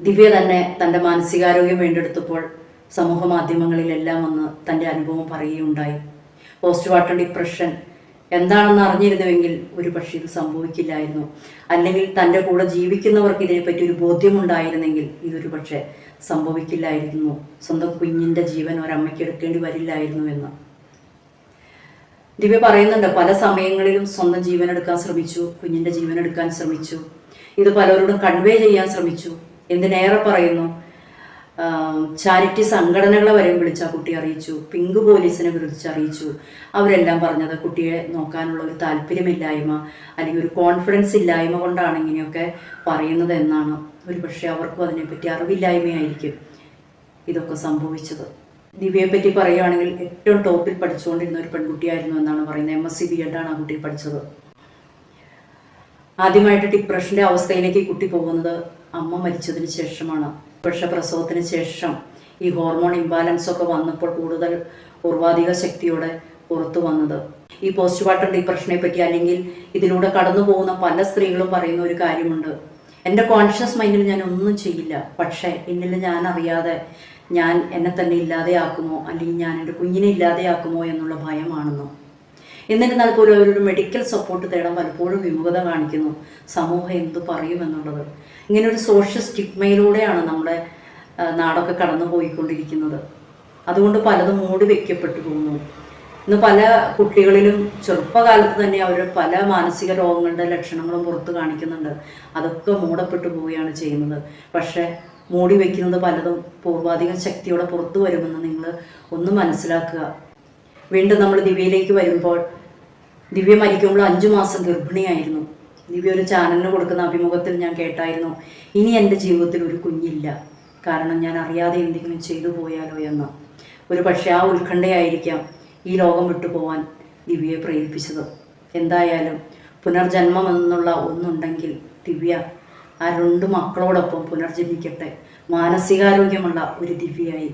ദിവ്യ തന്നെ തന്റെ മാനസികാരോഗ്യം വീണ്ടെടുത്തപ്പോൾ സമൂഹ മാധ്യമങ്ങളിലെല്ലാം വന്ന് തന്റെ അനുഭവം പറയുകയുണ്ടായി. പോസ്റ്റ്മോർട്ടം ഡിപ്രഷൻ എന്താണെന്ന് അറിഞ്ഞിരുന്നുവെങ്കിൽ ഒരു പക്ഷേ ഇത് സംഭവിക്കില്ലായിരുന്നു. അല്ലെങ്കിൽ തന്റെ കൂടെ ജീവിക്കുന്നവർക്ക് ഇതിനെപ്പറ്റി ഒരു ബോധ്യമുണ്ടായിരുന്നെങ്കിൽ ഇതൊരു പക്ഷേ സംഭവിക്കില്ലായിരുന്നു. സ്വന്തം കുഞ്ഞിന്റെ ജീവൻ ഒരമ്മയ്ക്ക് എടുക്കേണ്ടി വരില്ലായിരുന്നു എന്ന്. ദിവ്യ പറയുന്നുണ്ട് പല സമയങ്ങളിലും സ്വന്തം ജീവൻ എടുക്കാൻ ശ്രമിച്ചു കുഞ്ഞിന്റെ ജീവൻ എടുക്കാൻ ശ്രമിച്ചു. ഇത് പലരോടും കൺവേ ചെയ്യാൻ ശ്രമിച്ചു. എന്തിനേറെ പറയുന്നു? ചാരിറ്റി സംഘടനകളെ വരെ വിളിച്ച് ആ കുട്ടിയെ അറിയിച്ചു. പിങ്ക് പോലീസിനെ വിളിച്ച് അറിയിച്ചു. അവരെല്ലാം പറഞ്ഞത് കുട്ടിയെ നോക്കാനുള്ള ഒരു താല്പര്യമില്ലായ്മ അല്ലെങ്കിൽ ഒരു കോൺഫിഡൻസ് ഇല്ലായ്മ കൊണ്ടാണ് ഇങ്ങനെയൊക്കെ പറയുന്നത് എന്നാണ്. ഒരു പക്ഷേ അവർക്കും അതിനെപ്പറ്റി അറിവില്ലായ്മയായിരിക്കും ഇതൊക്കെ സംഭവിച്ചത്. ദിവ്യയെ പറ്റി പറയുകയാണെങ്കിൽ ഏറ്റവും ടോപ്പിൽ പഠിച്ചുകൊണ്ടിരുന്ന ഒരു പെൺകുട്ടിയായിരുന്നു എന്നാണ് പറയുന്നത്. എം എസ് സി ബി എഡാണ് ആ കുട്ടി പഠിച്ചത്. ആദ്യമായിട്ട് ഡിപ്രഷന്റെ അവസ്ഥയിലേക്ക് കുട്ടി പോകുന്നത് അമ്മ മരിച്ചതിന് ശേഷമാണ്. പക്ഷെ പ്രസവത്തിന് ശേഷം ഈ ഹോർമോൺ ഇംബാലൻസ് ഒക്കെ വന്നപ്പോൾ കൂടുതൽ പൂർവാധിക ശക്തിയോടെ പുറത്തു വന്നത്. ഈ പോസ്റ്റ് വാട്ടർ ഡിപ്രഷനെ പറ്റി അല്ലെങ്കിൽ ഇതിലൂടെ കടന്നു പോകുന്ന പല സ്ത്രീകളും പറയുന്ന ഒരു കാര്യമുണ്ട്. എന്റെ കോൺഷ്യസ് മൈൻഡിൽ ഞാൻ ഒന്നും ചെയ്യില്ല. പക്ഷേ എന്നിൽ ഞാൻ അറിയാതെ ഞാൻ എന്നെ തന്നെ ഇല്ലാതെയാക്കുമോ? അല്ലെങ്കിൽ ഞാൻ എന്റെ കുഞ്ഞിനെ ഇല്ലാതെയാക്കുമോ എന്നുള്ള ഭയമാണെന്നോ. എന്നിരുന്നാൽ പോലും അവരൊരു മെഡിക്കൽ സപ്പോർട്ട് തേടാൻ പലപ്പോഴും വിമുഖത കാണിക്കുന്നു. സമൂഹം എന്തു പറയുമെന്നുള്ളത് ഇങ്ങനെ ഒരു സോഷ്യൽ സ്റ്റിഗ്മയിലൂടെയാണ് നമ്മുടെ നാടൊക്കെ കടന്നു പോയിക്കൊണ്ടിരിക്കുന്നത് അതുകൊണ്ട് പലതും മൂടി വെക്കപ്പെട്ടു പോകുന്നു. ഇന്ന് പല കുട്ടികളിലും ചെറുപ്പകാലത്ത് തന്നെ അവർ പല മാനസിക രോഗങ്ങളുടെ ലക്ഷണങ്ങളും പുറത്ത് കാണിക്കുന്നുണ്ട്. അതൊക്കെ മൂടപ്പെട്ടു പോവുകയാണ് ചെയ്യുന്നത്. പക്ഷേ മൂടി വയ്ക്കുന്നത് പലതും പൂർവാധികം ശക്തിയോടെ പുറത്തു വരുമെന്ന് നിങ്ങൾ ഒന്ന് മനസ്സിലാക്കുക. വീണ്ടും നമ്മൾ ദിവ്യയിലേക്ക് വരുമ്പോൾ ദിവ്യ മരിക്കുമ്പോൾ അഞ്ചു മാസം ഗർഭിണിയായിരുന്നു. ദിവ്യ ഒരു ചാനലിന് കൊടുക്കുന്ന അഭിമുഖത്തിൽ ഞാൻ കേട്ടായിരുന്നു ഇനി എന്റെ ജീവിതത്തിൽ ഒരു കുഞ്ഞില്ല. കാരണം ഞാൻ അറിയാതെ എന്തെങ്കിലും ചെയ്തു പോയാലോ എന്ന്. ഒരു പക്ഷേ ആ ഉത്കണ്ഠയായിരിക്കാം ഈ ലോകം വിട്ടു പോവാൻ ദിവ്യയെ പ്രേരിപ്പിച്ചത്. എന്തായാലും പുനർജന്മം എന്നുള്ള ഒന്നുണ്ടെങ്കിൽ ദിവ്യ ആ രണ്ട് മക്കളോടൊപ്പം പുനർജന്മിക്കട്ടെ മാനസികാരോഗ്യമുള്ള ഒരു ദിവ്യയായി